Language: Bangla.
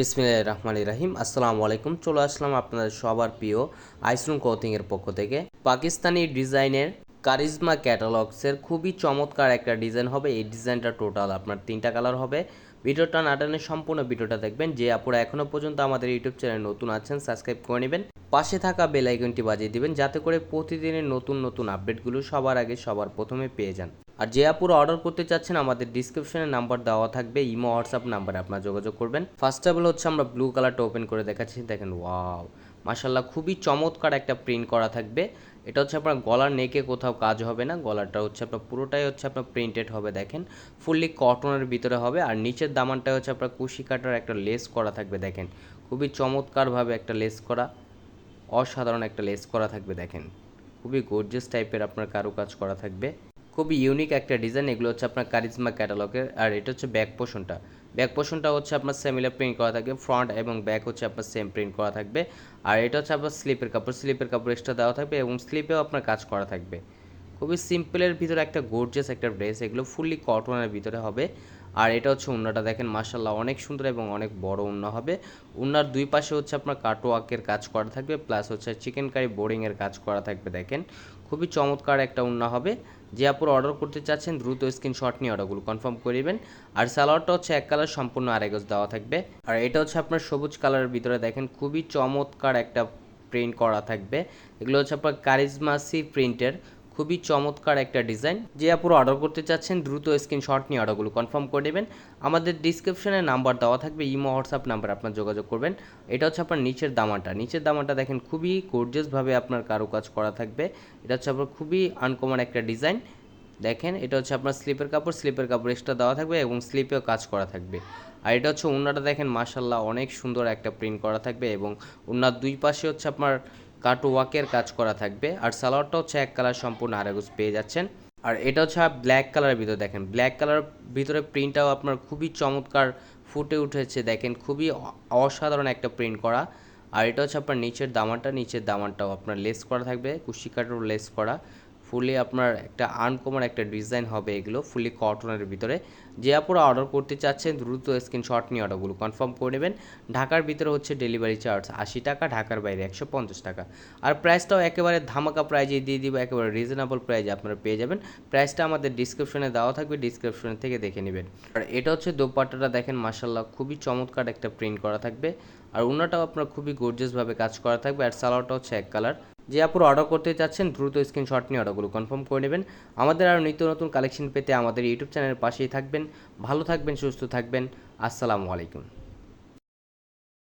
বিসমিল্লাহ রহমান রাহিম। আসসালামু আলাইকুম। চলে আসলাম আপনাদের সবার প্রিয় আইসরুম কোথিংয়ের পক্ষ থেকে। পাকিস্তানি ডিজাইনের কারিজমা ক্যাটালগসের খুবই চমৎকার একটা ডিজাইন হবে। এই ডিজাইনটা টোটাল আপনার তিনটা কালার হবে। ভিডিওটা নাটানে সম্পূর্ণ ভিডিওটা দেখবেন। যে আপুরা এখনও পর্যন্ত আমাদের ইউটিউব চ্যানেল নতুন আছেন, সাবস্ক্রাইব করে নেবেন। পাশে থাকা বেল আইকনটি বাজিয়ে দিবেন, যাতে করে প্রতিদিনের নতুন নতুন আপডেটগুলো সবার আগে সবার প্রথমে পেয়ে যান। আর যে আপুরা অর্ডার করতে চাচ্ছেন, আমাদের ডিসক্রিপশনে নাম্বার দেওয়া থাকবে, ইমো হোয়াটসঅ্যাপ নাম্বারে আপনারা যোগাযোগ করবেন। ফার্স্ট অফ অল হচ্ছে আমরা ব্লু কালারটা ওপেন করে দেখাচ্ছি, দেখেন ওয়াও মাশাল্লাহ খুবই চমৎকার একটা প্রিন্ট করা থাকবে। এটা হচ্ছে আপনার গলার নেকে কোথাও কাজ হবে না, গলাটা হচ্ছে আপনার, পুরোটাই হচ্ছে আপনার প্রিন্টেড হবে, দেখেন। ফুললি কটনের ভিতরে হবে, আর নিচের দামানটা হচ্ছে আপনার কুশি কাটার একটা লেস করা থাকবে, দেখেন। খুবই চমৎকারভাবে একটা লেস করা, অসাধারণ একটা লেস করা থাকবে, দেখেন। খুবই গর্জিয়াস টাইপের আপনার কারুকাজ করা থাকবে। খুবই ইউনিক একটা ডিজাইন এগুলো হচ্ছে আপনার কারিজমা ক্যাটালগের আর এটা হচ্ছে ব্যাক পোষণটা ব্যাক পোষণটা হচ্ছে আপনার সেমিলার প্রিন্ট করা থাকবে ফ্রন্ট এবং ব্যাক হচ্ছে আপনার সেম প্রিন্ট করা থাকবে। আর এটা হচ্ছে আপনার স্লিপের কাপড় স্লিপের কাপড় এক্সট্রা দেওয়া থাকবে এবং স্লিপেও আপনার কাজ করা থাকবে। খুবই সিম্পলের ভিতরে একটা গোর্জিয়াস একটা ড্রেস এগুলো ফুললি কটনের ভিতরে হবে। আর এটা হচ্ছে উন্নাটা। দেখেন মাসাল্লাহ অনেক সুন্দর এবং অনেক বড় উন্না হবে। উন্নার দুই পাশে হচ্ছে আপনার কাটোয়াকের কাজ করা থাকবে, প্লাস হচ্ছে চিকেন কারি বোরিংয়ের কাজ করা থাকবে, দেখেন। খুবই চমৎকার একটা উন্না হবে। যে আপুর অর্ডার করতে চাচ্ছেন, দ্রুত স্ক্রিনশট নিয়ে অর্ডারগুলো কনফার্ম করিবেন আর সালোয়ারটা হচ্ছে এক কালার সম্পূর্ণ আড়াই গজ দেওয়া থাকবে। আর এটা হচ্ছে আপনার সবুজ কালারের ভিতরে, দেখেন, খুবই চমৎকার একটা প্রিন্ট করা থাকবে। এগুলো হচ্ছে আপনার কারিজমাসি প্রিন্টের খুবই চমৎকার একটা ডিজাইন। যে আপুরো অর্ডার করতে চাচ্ছেন, দ্রুত স্ক্রিনশট নিয়ে অর্ডারগুলো কনফার্ম করে নেবেন। আমাদের ডিসক্রিপশনে নাম্বার দেওয়া থাকবে, ইমো হোয়াটসঅ্যাপ নাম্বার আপনার যোগাযোগ করবেন। এটা হচ্ছে আপনার নিচের দামাটা। নিচের দামাটা দেখেন, খুবই গর্জিয়াসভাবে আপনার কারুকাজ করা থাকবে। এটা হচ্ছে আপনার খুবই আনকমন একটা ডিজাইন। দেখেন, এটা হচ্ছে আপনার স্লিপের কাপড়। স্লিপের কাপড় এক্সট্রা দেওয়া থাকবে এবং স্লিপেও কাজ করা থাকবে। আর এটা হচ্ছে উন্নাটা দেখেন মাসাল্লাহ অনেক সুন্দর একটা প্রিন্ট করা থাকবে এবং উন্নার দুই পাশে হচ্ছে আপনার কাটো ওয়াকের কাজ করা থাকবে। আর সালোয়ারটা হচ্ছে এক কালার সম্পূর্ণ আরেগুজ পেয়ে যাচ্ছেন। আর এটা হচ্ছে ব্ল্যাক কালারের ভিতরে দেখেন। ব্ল্যাক কালার ভিতরে প্রিন্টটাও আপনার খুবই চমৎকার ফুটে উঠেছে। দেখেন, খুবই অসাধারণ একটা প্রিন্ট করা। আর এটা হচ্ছে আপনার নিচের দামানটা। নিচের দামানটাও আপনার লেস করা থাকবে। কুশি কাটারও লেস করা। ফুলি আপনার একটা আনকমন একটা ডিজাইন হবে এগুলো, ফুলি কটনের ভিতরে। যে আপনারা অর্ডার করতে চাচ্ছেন, দ্রুত স্ক্রিনশট নিয়ে অর্ডারগুলো কনফার্ম করে নেবেন। ঢাকার ভিতরে হচ্ছে ডেলিভারি চার্জ আশি টাকা, ঢাকার বাইরে একশো পঞ্চাশ টাকা। আর প্রাইসটাও একেবারে ধামাকা প্রাইজে দিয়ে দিব, একেবারে রিজনেবল প্রাইজে আপনারা পেয়ে যাবেন। প্রাইসটা আমাদের ডিসক্রিপশনে দেওয়া থাকবে ডিসক্রিপশন থেকে দেখে নেবেন। আর এটা হচ্ছে দোপাট্টাটা দেখেন মাসাল্লাহ খুবই চমৎকার একটা প্রিন্ট করা থাকবে। আর উনাটাও আপনার খুবই গর্জিয়াসভাবে কাজ করা থাকবে। আর সালোয়ারটা হচ্ছে এক কালার যে আপুর অর্ডার করতে চাচ্ছেন, দ্রুত স্ক্রিনশট নিয়ে অর্ডারগুলো কনফার্ম করে নেবেন। আমাদের আরও নিত্য নতুন কালেকশন পেতে আমাদের ইউটিউব চ্যানেলের পাশেই থাকবেন। ভালো থাকবেন, সুস্থ থাকবেন। আসসালামু আলাইকুম।